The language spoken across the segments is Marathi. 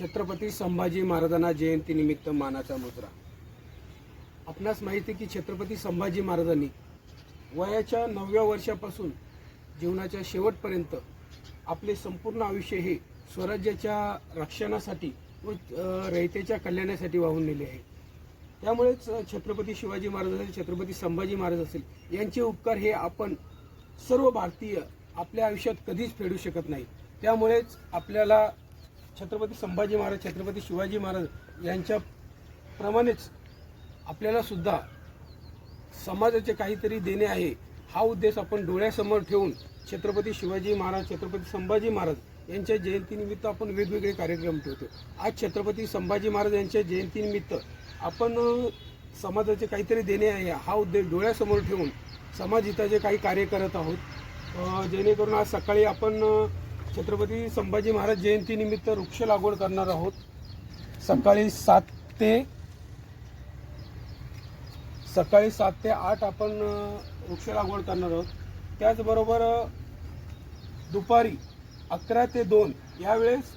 छत्रपती संभाजी महाराजांना जयंतीनिमित्त मानाचा मुद्रा आपणास माहिती आहे की छत्रपती संभाजी महाराजांनी वयाच्या नवव्या वर्षापासून जीवनाच्या शेवटपर्यंत आपले संपूर्ण आयुष्य हे स्वराज्याच्या रक्षणासाठी व रयतेच्या कल्याणासाठी वाहून नेले आहे. त्यामुळेच छत्रपती शिवाजी महाराज असेल छत्रपती संभाजी महाराज असेल यांचे उपकार हे आपण सर्व भारतीय आपल्या आयुष्यात कधीच फेडू शकत नाही. त्यामुळेच आपल्याला छत्रपती संभाजी महाराज छत्रपती शिवाजी महाराज यांच्या प्रमाणेच आपल्याला सुद्धा समाजाचे काहीतरी देणे आहे हा उद्देश आपण डोळ्यासमोर ठेवून छत्रपती शिवाजी महाराज छत्रपती संभाजी महाराज यांच्या जयंतीनिमित्त आपण वेगवेगळे कार्यक्रम ठेवतो. आज छत्रपती संभाजी महाराज यांच्या जयंतीनिमित्त आपण समाजाचे काहीतरी देणे आहे हा उद्देश डोळ्यासमोर ठेवून समाज हिताचे काही कार्य करत आहोत. जेणेकरून आज सकाळी आपण छत्रपती संभाजी महाराज जयंतीनिमित्त वृक्ष लागवड करणार आहोत. सकाळी सात ते सकाळी सात ते आठ आपण वृक्ष लागवड करणार आहोत. त्याचबरोबर दुपारी अकरा ते दोन यावेळेस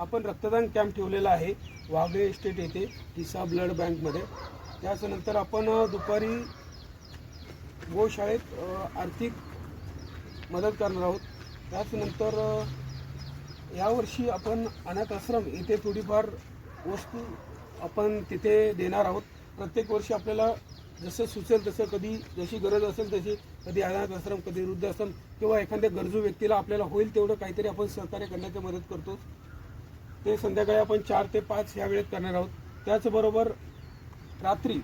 आपण रक्तदान कॅम्प ठेवलेला आहे वाघे इस्टेट येथे किसा ब्लड बँकमध्ये. त्याच्यानंतर आपण दुपारी गोशाळेत आर्थिक मदत करणार आहोत. त्याचनंतर यावर्षी आपण अनाथ आश्रम येथे थोडीफार वस्तू आपण तिथे देणार आहोत. प्रत्येक वर्षी आपल्याला जसं सुचेल तसं कधी जशी गरज असेल तशी कधी अनाथ आश्रम कधी वृद्ध आश्रम किंवा एखाद्या गरजू व्यक्तीला आपल्याला होईल तेवढं काहीतरी आपण सहकार्य करण्याची मदत करतो. ते संध्याकाळी आपण चार ते पाच या वेळेत करणार आहोत. त्याचबरोबर रात्री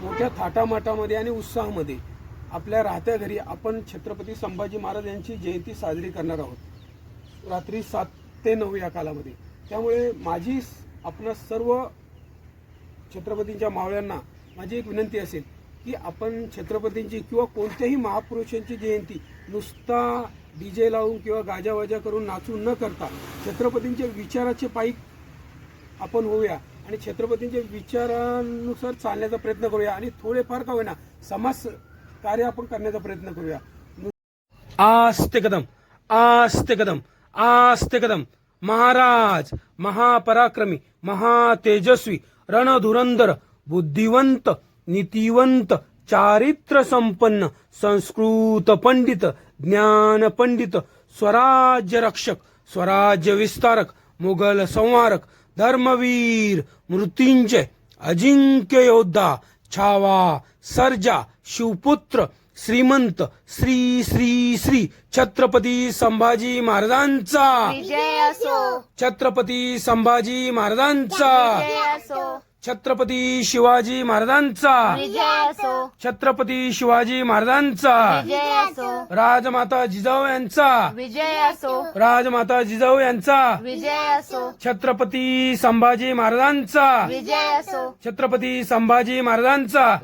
मोठ्या थाटामाटामध्ये आणि उत्साहामध्ये आपल्या राहत्या घरी आपण छत्रपती संभाजी महाराज यांची जयंती साजरी करणार आहोत. रात्री सात ते नऊ या कालामध्ये. त्यामुळे माझी आपणा सर्व छत्रपतींच्या मावळ्यांना माझी एक विनंती असेल की आपण छत्रपतींची किंवा कोणत्याही महापुरुषांची जयंती नुसता डी जे लावून किंवा गाजावाजा करून नाचून न करता छत्रपतींच्या विचाराचे पायी आपण होऊया आणि छत्रपतींच्या विचारानुसार चालण्याचा प्रयत्न करूया आणि थोडेफार का होईना समाज कार्य आपण करण्याचा प्रयत्न करूया. आस्ते कदम आस्ते कदम आस्ते कदम. महाराज महापराक्रमी महातेजस्वी रणधुरंदर बुद्धिवंत नीतिवंत चारित्र संपन्न संस्कृत पंडित ज्ञान पंडित स्वराज्य रक्षक स्वराज्य विस्तारक मुघल संवारक धर्मवीर मृत्युंजय अजिंक्य योद्धा छावा सर्जा शिवपुत्र श्रीमंत श्री श्री श्री छत्रपती संभाजी महाराजांचा. छत्रपती संभाजी महाराजांचा. छत्रपती शिवाजी महाराजांचा. छत्रपती शिवाजी महाराजांचा. राजमाता जिजाऊ यांचा. राजमाता जिजाऊ यांचा. छत्रपती संभाजी महाराजांचा. छत्रपती संभाजी महाराजांचा.